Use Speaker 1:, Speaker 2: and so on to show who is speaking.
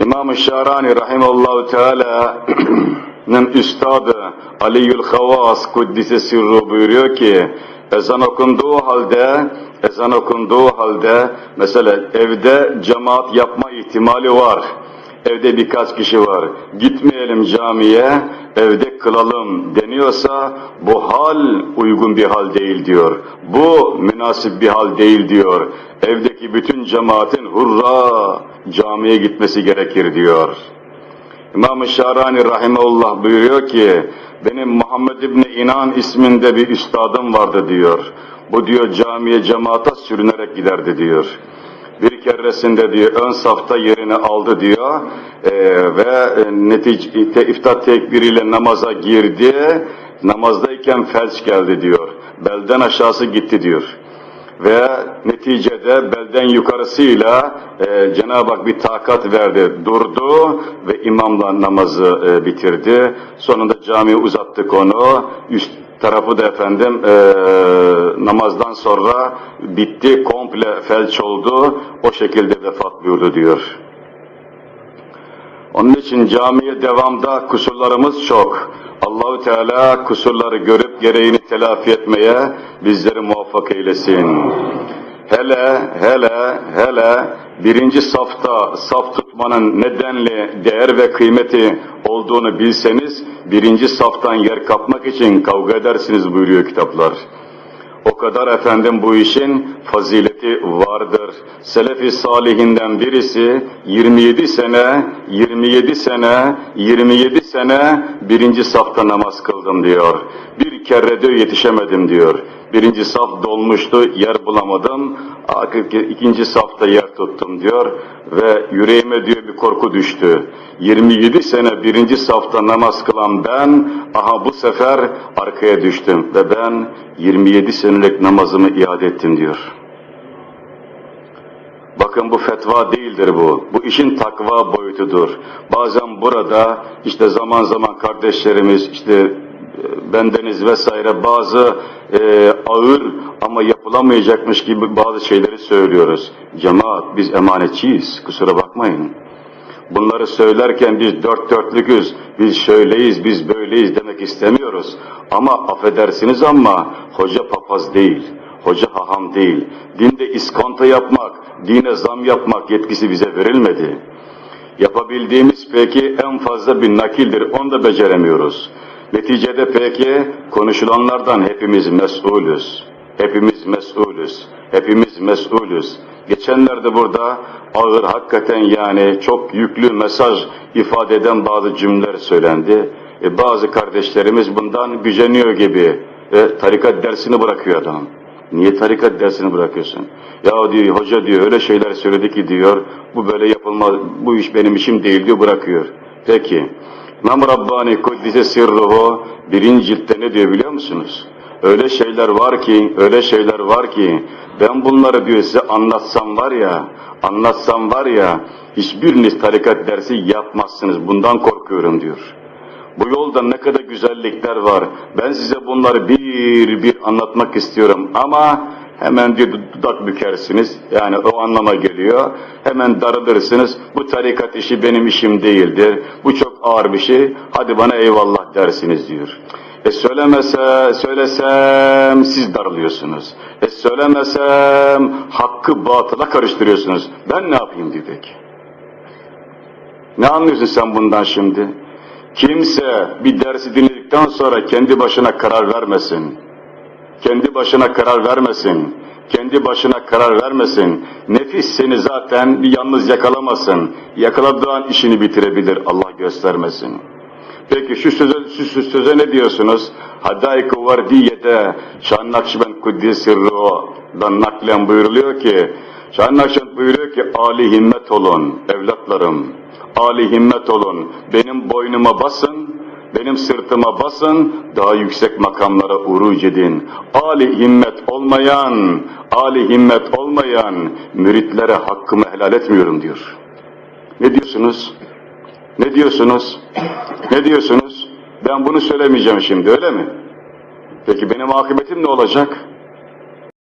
Speaker 1: İmam-ı Şarani Rahimallahu Teala'nın üstadı Aliül Havas Kuddise Sirru buyuruyor ki ezan okunduğu halde ezan okunduğu halde mesela evde cemaat yapma ihtimali var. Evde birkaç kişi var. Gitmeyelim camiye, evde kılalım deniyorsa bu hal uygun bir hal değil diyor. Bu münasip bir hal değil diyor. Evdeki bütün cemaatin hurra camiye gitmesi gerekir diyor. İmam-ı Şarani Rahimullah buyuruyor ki, benim Muhammed İbni İnan isminde bir üstadım vardı diyor. Bu diyor camiye cemaata sürünerek giderdi diyor. Bir keresinde diyor ön safta yerini aldı diyor Ee, ve e, netice te, iftar tekbiriyle namaza girdi. Namazdayken felç geldi diyor. Belden aşağısı gitti diyor ve neticede belden yukarısıyla e, Cenab-ı Hak bir takat verdi, durdu ve imamla namazı e, bitirdi. Sonunda camiye uzattık onu, üst tarafı da efendim e, namazdan sonra bitti, komple felç oldu, o şekilde vefat buyurdu diyor. Onun için camiye devamda kusurlarımız çok. Allahu Teala kusurları görüp gereğini telafi etmeye bizleri muvaffak eylesin. Hele, hele, hele birinci safta saf tutmanın nedenli değer ve kıymeti olduğunu bilseniz birinci saftan yer kapmak için kavga edersiniz buyuruyor kitaplar. O kadar efendim bu işin vardır. Selefi salihinden birisi 27 sene, 27 sene, 27 sene birinci safta namaz kıldım diyor. Bir kere de yetişemedim diyor. Birinci saf dolmuştu, yer bulamadım. ikinci safta yer tuttum diyor. Ve yüreğime diyor bir korku düştü. 27 sene birinci safta namaz kılan ben, aha bu sefer arkaya düştüm. Ve ben 27 senelik namazımı iade ettim diyor. Bakın bu fetva değildir bu. Bu işin takva boyutudur. Bazen burada işte zaman zaman kardeşlerimiz işte bendeniz vesaire bazı e, ağır ama yapılamayacakmış gibi bazı şeyleri söylüyoruz. Cemaat biz emanetçiyiz kusura bakmayın. Bunları söylerken biz dört dörtlüküz, biz şöyleyiz, biz böyleyiz demek istemiyoruz. Ama affedersiniz ama hoca papaz değil, hoca haham değil. Dinde iskonto yapmak, dine zam yapmak yetkisi bize verilmedi. Yapabildiğimiz peki en fazla bir nakildir, onu da beceremiyoruz. Neticede peki konuşulanlardan hepimiz mesulüz. Hepimiz mesulüz. Hepimiz mesulüz. Geçenlerde burada ağır hakikaten yani çok yüklü mesaj ifade eden bazı cümleler söylendi. E, bazı kardeşlerimiz bundan güceniyor gibi. E, tarikat dersini bırakıyor adam. Niye tarikat dersini bırakıyorsun? Ya diyor hoca diyor öyle şeyler söyledi ki diyor bu böyle yapılmaz bu iş benim işim değil diyor bırakıyor. Peki İmam Rabbani Kuddise Sirruhu birinci ciltte ne diyor biliyor musunuz? Öyle şeyler var ki, öyle şeyler var ki ben bunları diyor size anlatsam var ya, anlatsam var ya hiçbiriniz tarikat dersi yapmazsınız bundan korkuyorum diyor. Bu yolda ne kadar güzellikler var. Ben size bunları bir bir anlatmak istiyorum ama hemen bir dudak bükersiniz. Yani o anlama geliyor. Hemen darılırsınız. Bu tarikat işi benim işim değildir. Bu çok ağır bir şey. Hadi bana eyvallah dersiniz diyor. E söylemese, söylesem siz darılıyorsunuz. E söylemesem hakkı batıla karıştırıyorsunuz. Ben ne yapayım peki. Ne anlıyorsun sen bundan şimdi? Kimse bir dersi dinledikten sonra kendi başına karar vermesin. Kendi başına karar vermesin. Kendi başına karar vermesin. Nefis seni zaten bir yalnız yakalamasın. Yakaladığın işini bitirebilir. Allah göstermesin. Peki şu söze, şu söze ne diyorsunuz? Hadayk-ı Vardiye'de Şah-ı Nakşibend Kuddisirru'dan naklen buyuruluyor ki Şah-ı Nakşibend buyuruyor ki Ali himmet olun evlatlarım. Ali himmet olun. Benim boynuma basın, benim sırtıma basın, daha yüksek makamlara uruc edin. Ali himmet olmayan, Ali himmet olmayan müritlere hakkımı helal etmiyorum diyor. Ne diyorsunuz? Ne diyorsunuz? Ne diyorsunuz? Ben bunu söylemeyeceğim şimdi öyle mi? Peki benim akıbetim ne olacak?